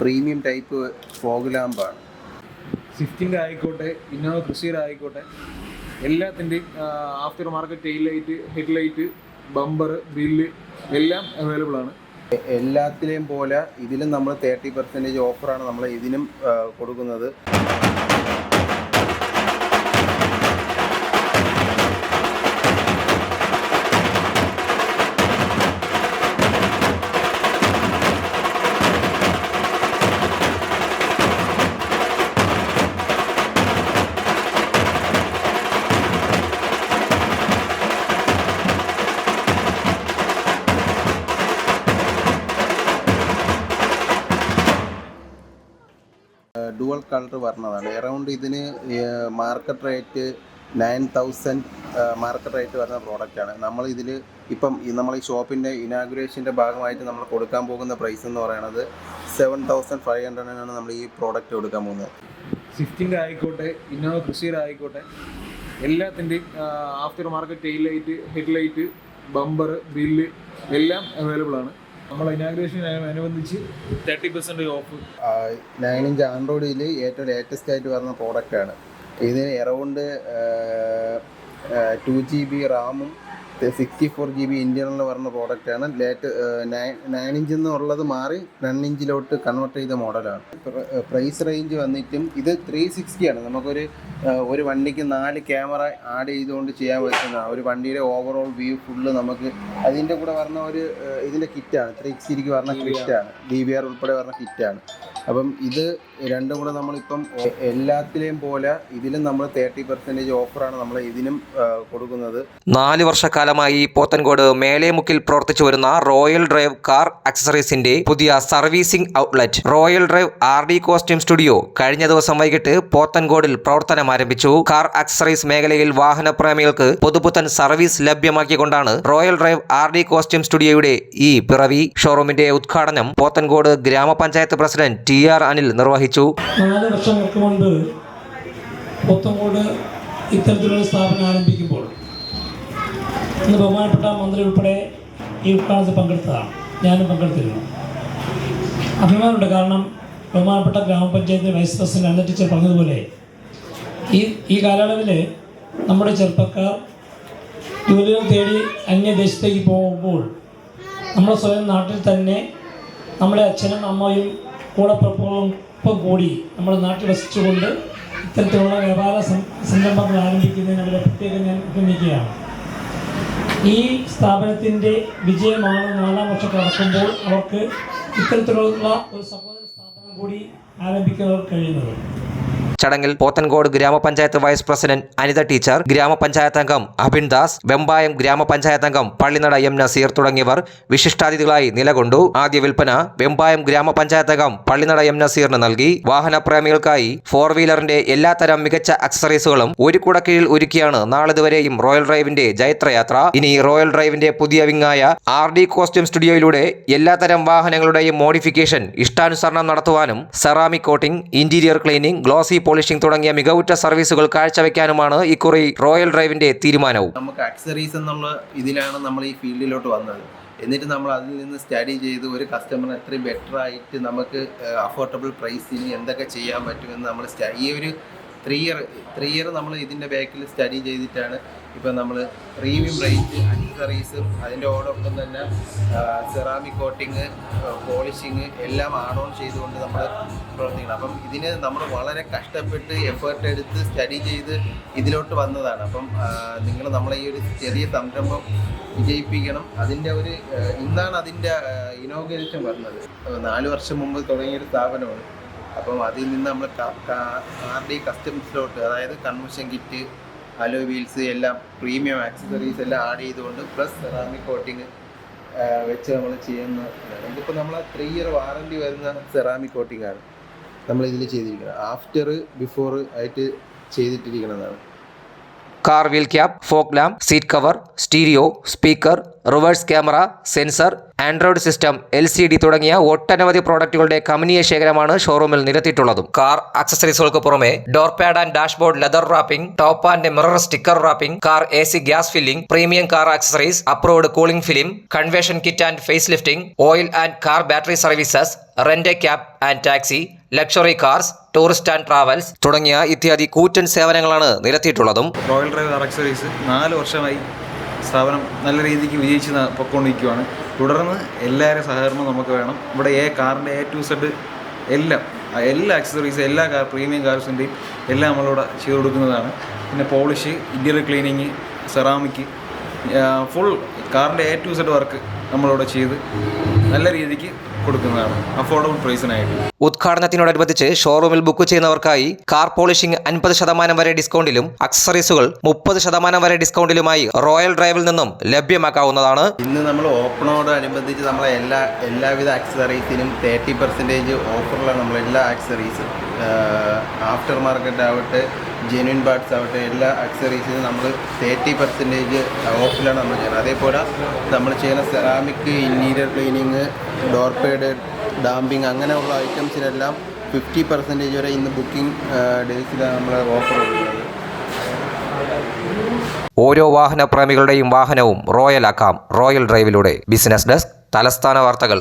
Premium type fog ലാമ്പാണ് സ്വിഫ്റ്റിന്റെ ആയിക്കോട്ടെ ഇന്നോവ കൃഷിയുടെ ആയിക്കോട്ടെ എല്ലാത്തിന്റെയും after market tail light head light bumper grill എല്ലാം അവൈലബിൾ ആണ്. എല്ലാത്തിലെയും പോലെ ഇതിലും നമ്മൾ തേർട്ടി പെർസെന്റേജ് ഓഫറാണ് നമ്മൾ ഇതിനും കൊടുക്കുന്നത്. ഡുവൽ കളർ പറഞ്ഞതാണ് എറൗണ്ട് ഇതിന് market rate nine thousand market rate വരുന്ന പ്രോഡക്റ്റാണ് നമ്മൾ ഇതിൽ ഇപ്പം നമ്മൾ ഈ ഷോപ്പിന്റെ ഇനാഗുറേഷന്റെ ഭാഗമായിട്ട് നമ്മൾ കൊടുക്കാൻ പോകുന്ന പ്രൈസ് എന്ന് പറയുന്നത് സെവൻ തൗസൻഡ് ഫൈവ് ഹൺഡ്രഡിനാണ് നമ്മൾ ഈ പ്രോഡക്റ്റ് കൊടുക്കാൻ പോകുന്നത്. സ്വിഫ്റ്റിന്റെ ആയിക്കോട്ടെ ഇന്നോവ കൃഷിയുടെ ആയിക്കോട്ടെ എല്ലാത്തിന്റെയും after market tail light head light bumper grill എല്ലാം അവൈലബിൾ ആണ്. നമ്മൾ ഇനാഗ്രേഷൻ ഓഫ് നയൻ ഇഞ്ച് ആൻഡ്രോയിഡിൽ ഏറ്റവും ലേറ്റസ്റ്റ് ആയിട്ട് വരുന്ന പ്രോഡക്റ്റാണ് ഇതിന് എറൗണ്ട് ടു ജി ബി റാമും sixty four G B internal പറഞ്ഞ പ്രോഡക്റ്റാണ് ലേറ്റ് നയൻ ഇഞ്ച് എന്നുള്ളത് മാറി ടെൻ ഇഞ്ചിലോട്ട് കൺവേർട്ട് ചെയ്ത മോഡലാണ് പ്രൈസ് റേഞ്ച് വന്നിട്ടും ഇത് ത്രീ സിക്സ്റ്റിയാണ് നമുക്കൊരു ഒരു വണ്ടിക്ക് നാല് ക്യാമറ ആഡ് ചെയ്തുകൊണ്ട് ചെയ്യാൻ പറ്റുന്ന ഒരു വണ്ടിയുടെ ഓവറോൾ വ്യൂ ഫുള്ള് നമുക്ക് അതിന്റെ കൂടെ പറഞ്ഞ ഒരു ഇതിന്റെ കിറ്റാണ് ത്രീ സിക്സ്റ്റിക്ക് പറഞ്ഞ കിറ്റാണ് ഡി ബി ആർ ഉൾപ്പെടെ പറഞ്ഞ കിറ്റാണ് അപ്പം ഇത് രണ്ടും കൂടെ നമ്മളിപ്പം എല്ലാത്തിലെയും പോലെ ഇതിലും നമ്മൾ തേർട്ടി പെർസെന്റേജ് ഓഫറാണ് നമ്മൾ ഇതിനും കൊടുക്കുന്നത്. നാല് വർഷക്കാലമായി പോത്തൻകോട് മേലേമുക്കിൽ പ്രവർത്തിച്ചു വരുന്ന റോയൽ ഡ്രൈവ് കാർ അക്സസറീസിന്റെ പുതിയ servicing outlet. Royal drive R D costume studio കഴിഞ്ഞ ദിവസം വൈകിട്ട് പോത്തൻകോടിൽ പ്രവർത്തനം ആരംഭിച്ചു. കാർ അക്സസറീസ് മേഖലയിൽ വാഹനപ്രേമികൾക്ക് പുതുപുത്തൻ service ലഭ്യമാക്കിക്കൊണ്ടാണ് royal drive R D costume സ്റ്റുഡിയോയുടെ ഈ പിറവി. ഷോറൂമിന്റെ ഉദ്ഘാടനം പോത്തൻകോട് ഗ്രാമപഞ്ചായത്ത് പ്രസിഡന്റ് ടി. ആർ അനിൽ നിർവഹിച്ചു. നാല് വർഷങ്ങൾക്ക് മുൻപ് പോത്തങ്കോട് ഇത്തരത്തിലുള്ള സ്ഥാപനം ആരംഭിക്കുമ്പോൾ ഇന്ന് ബഹുമാനപ്പെട്ട മന്ത്രി ഉൾപ്പെടെ ഈ ഉദ്ഘാടനത്തിൽ പങ്കെടുത്തതാണ്. ഞാനും പങ്കെടുത്തിരുന്നു. അഭിമാനമുണ്ട് കാരണം ബഹുമാനപ്പെട്ട ഗ്രാമപഞ്ചായത്ത് വൈസ് പ്രസിഡന്റ് അന്ന ടീച്ചർ പറഞ്ഞതുപോലെ ഈ ഈ കാലയളവിൽ നമ്മുടെ ചെറുപ്പക്കാർ ജോലികൾ തേടി അന്യദേശത്തേക്ക് പോകുമ്പോൾ നമ്മുടെ സ്വയം നാട്ടിൽ തന്നെ നമ്മുടെ അച്ഛനും അമ്മയും കൂടെ ഒപ്പം കൂടി നമ്മുടെ നാട്ടിൽ വസിച്ചുകൊണ്ട് ഇത്തരത്തിലുള്ള വ്യാപാര സംരംഭങ്ങൾ ആരംഭിക്കുന്നതിന് അവരെ പ്രത്യേകം ഞാൻ അഭിനന്ദിക്കുകയാണ് ഈ സ്ഥാപനത്തിന്റെ വിജയമാണ് നാലാം വർഷം കടക്കുമ്പോൾ അവർക്ക് ഇത്തരത്തിലുള്ള ഒരു സഹോദര സ്ഥാപനം കൂടി ആരംഭിക്കാൻ കഴിയുന്നത്. ചടങ്ങിൽ പോത്തൻകോട് ഗ്രാമപഞ്ചായത്ത് വൈസ് പ്രസിഡന്റ് അനിത ടീച്ചർ ഗ്രാമപഞ്ചായത്ത് അംഗം അഭിൻ ദാസ് വെമ്പായം ഗ്രാമപഞ്ചായത്ത് അംഗം പള്ളിനട എം നസീർ തുടങ്ങിയവർ വിശിഷ്ടാതിഥികളായി നിലകൊണ്ടു. ആദ്യ വിൽപ്പന വെമ്പായം ഗ്രാമപഞ്ചായത്ത് അംഗം പള്ളിനട എം നസീറിന് നൽകി. വാഹനപ്രേമികൾക്കായി ഫോർ വീലറിന്റെ എല്ലാത്തരം മികച്ച അക്സറീസുകളും ഒരു കുടക്കീഴിൽ ഒരുക്കിയാണ് നാളിതുവരെയും റോയൽ ഡ്രൈവിന്റെ ജൈത്രയാത്ര. ഇനി റോയൽ ഡ്രൈവിന്റെ പുതിയ വിങ്ങായ ആർ ഡി കോസ്റ്റ്യൂം സ്റ്റുഡിയോയിലൂടെ എല്ലാത്തരം വാഹനങ്ങളുടെയും മോഡിഫിക്കേഷൻ ഇഷ്ടാനുസരണം നടത്തുവാനും ceramic coating interior cleaning glossy polishing തുടങ്ങിയ മികവുറ്റ സർവീസുകൾ കാഴ്ചവെക്കാനുമാണ് ഇക്കുറി റോയൽ ഡ്രൈവിന്റെ തീരുമാനവും. നമുക്ക് ആക്സറീസ് എന്നുള്ള ഇതിലാണ് നമ്മൾ ഈ ഫീൽഡിലോട്ട് വന്നത്. എന്നിട്ട് നമ്മൾ അതിൽ നിന്ന് സ്റ്റഡി ചെയ്ത് ഒരു കസ്റ്റമറിന് എത്രയും ബെറ്റർ ആയിട്ട് നമുക്ക് അഫോർഡബിൾ പ്രൈസിന് എന്തൊക്കെ ചെയ്യാൻ പറ്റുമെന്ന് നമ്മൾ ഈ ഒരു ത്രീ ഇയർ ത്രീ ഇയർ നമ്മൾ ഇതിന്റെ ബാക്കിൽ സ്റ്റഡി ചെയ്തിട്ടാണ് ഇപ്പം നമ്മൾ പ്രീമിയം റേറ്റ് അക്സറീസും അതിന്റെ ഓടൊപ്പം തന്നെ സെറാമിക് കോട്ടിങ് പോളിഷിങ് എല്ലാം ആഡ് ഓൺ ചെയ്തുകൊണ്ട് നമ്മൾ പ്രവർത്തിക്കണം. അപ്പം ഇതിന് നമ്മൾ വളരെ കഷ്ടപ്പെട്ട് എഫേർട്ട് എടുത്ത് സ്റ്റഡി ചെയ്ത് ഇതിലോട്ട് വന്നതാണ്. അപ്പം നിങ്ങൾ നമ്മളെ ഈ ഒരു ചെറിയ സംരംഭം വിജയിപ്പിക്കണം. അതിന്റെ ഒരു ഇന്നാണ് അതിന്റെ ഇനോഗ്രേഷൻ വരുന്നത്. നാല് വർഷം മുമ്പ് തുടങ്ങിയൊരു സ്ഥാപനമാണ്. അപ്പം അതിൽ നിന്ന് നമ്മൾ ആർ ഡി കസ്റ്റംസിലോട്ട് അതായത് കൺവെൻഷൻ കിറ്റ് അലോ വീൽസ് എല്ലാം പ്രീമിയം ആക്സസറീസ് എല്ലാം ആഡ് ചെയ്തുകൊണ്ട് പ്ലസ് സെറാമിക് കോട്ടിങ് വെച്ച് നമ്മൾ ചെയ്യുന്ന ഇതിപ്പോൾ നമ്മൾ ത്രീ ഇയർ വാറണ്ടി വരുന്ന സെറാമിക് കോട്ടിംഗ് ആണ് നമ്മൾ ഇതിൽ ചെയ്തിരിക്കുന്നത്. ആഫ്റ്റർ ബിഫോർ ആയിട്ട് ചെയ്തിട്ടിരിക്കുന്നതാണ്. Car wheel cap folk seat cover stereo speaker reverse camera sensor android system L C D തുടങ്ങിയ ഒട്ടനവധി പ്രോഡക്റ്റുകളുടെ കമനീയ ശേഖരമാണ് ഷോറൂമിൽ നിരത്തിയിട്ടുള്ളതും. കാർ അക്സസറീസുകൾക്ക് പുറമെ door pad and dashboard leather wrapping top and mirror sticker wrapping car A C gas filling premium car accessories approved cooling film conversion kit and face lifting oil and car battery services rent cab and taxi luxury cars tourist and travels തുടങ്ങിയ ഇത്യാദി കൂറ്റൻ സേവനങ്ങളാണ് നിരത്തിയിട്ടുള്ളതും. Royal drive car accessories നാല് വർഷമായി സ്ഥാപനം നല്ല രീതിക്ക് വിജയിച്ച് പൊയ്ക്കൊണ്ടിരിക്കുകയാണ് തുടർന്ന് എല്ലാവരും സഹകരണം നമുക്ക് വേണം. ഇവിടെ എ കാറിന്റെ എ ടു സെഡ് എല്ലാം എല്ലാ അക്സസറീസും എല്ലാ കാർ പ്രീമിയം കാർസിന്റെയും എല്ലാം നമ്മളിവിടെ ചെയ്ത് കൊടുക്കുന്നതാണ്. പിന്നെ polish interior cleaning ceramic full കാറിന്റെ എ ടു സെഡ് വർക്ക് നമ്മളിവിടെ ചെയ്ത് നല്ല രീതിക്ക് കൊടുക്കുന്നതാണ് അഫോർഡബിൾ പ്രൈസിനായിട്ട് ഉദ്ഘാടനത്തിനോടനുബന്ധിച്ച് ഷോറൂമിൽ ബുക്ക് ചെയ്യുന്നവർക്കായി കാർ പോളിഷിംഗ് അൻപത് ശതമാനം വരെ ഡിസ്കൗണ്ടിലും അക്സറീസുകൾ മുപ്പത് ശതമാനം വരെ ഡിസ്കൗണ്ടിലുമായി റോയൽ ഡ്രൈവിൽ നിന്നും ലഭ്യമാക്കാവുന്നതാണ്. ഇന്ന് നമ്മൾ ഓപ്പണോടനുബന്ധിച്ച് നമ്മളെ എല്ലാ എല്ലാവിധ അക്സറീസിനും തേർട്ടി പെർസെന്റേജ് ഓഫറിലാണ് നമ്മൾ എല്ലാ അക്സറീസും ആഫ്റ്റർ മാർക്കറ്റ് ആവട്ടെ ജെന്വിൻ പാർട്സ് ആവട്ടെ എല്ലാ അക്സറീസിനും നമ്മൾ തേർട്ടി പെർസെന്റേജ് ഓഫിലാണ് നമ്മൾ ചെയ്യുന്നത്. അതേപോലെ നമ്മൾ ചെയ്യുന്ന ceramic interior cleaning door pad damping അങ്ങനെയുള്ള ഐറ്റംസിനെല്ലാം ഫിഫ്റ്റി പെർസെന്റേജ് വരെ ഇന്ന് ബുക്കിംഗ് ഡേയ്സിലാണ് നമ്മൾ ഓഫർ ഉള്ളത് ഓരോ വാഹനപ്രേമികളുടെയും വാഹനവും റോയൽ അക്കാം റോയൽ ഡ്രൈവിലൂടെ ബിസിനസ് ഡെസ്ക് തലസ്ഥാന വാർത്തകൾ.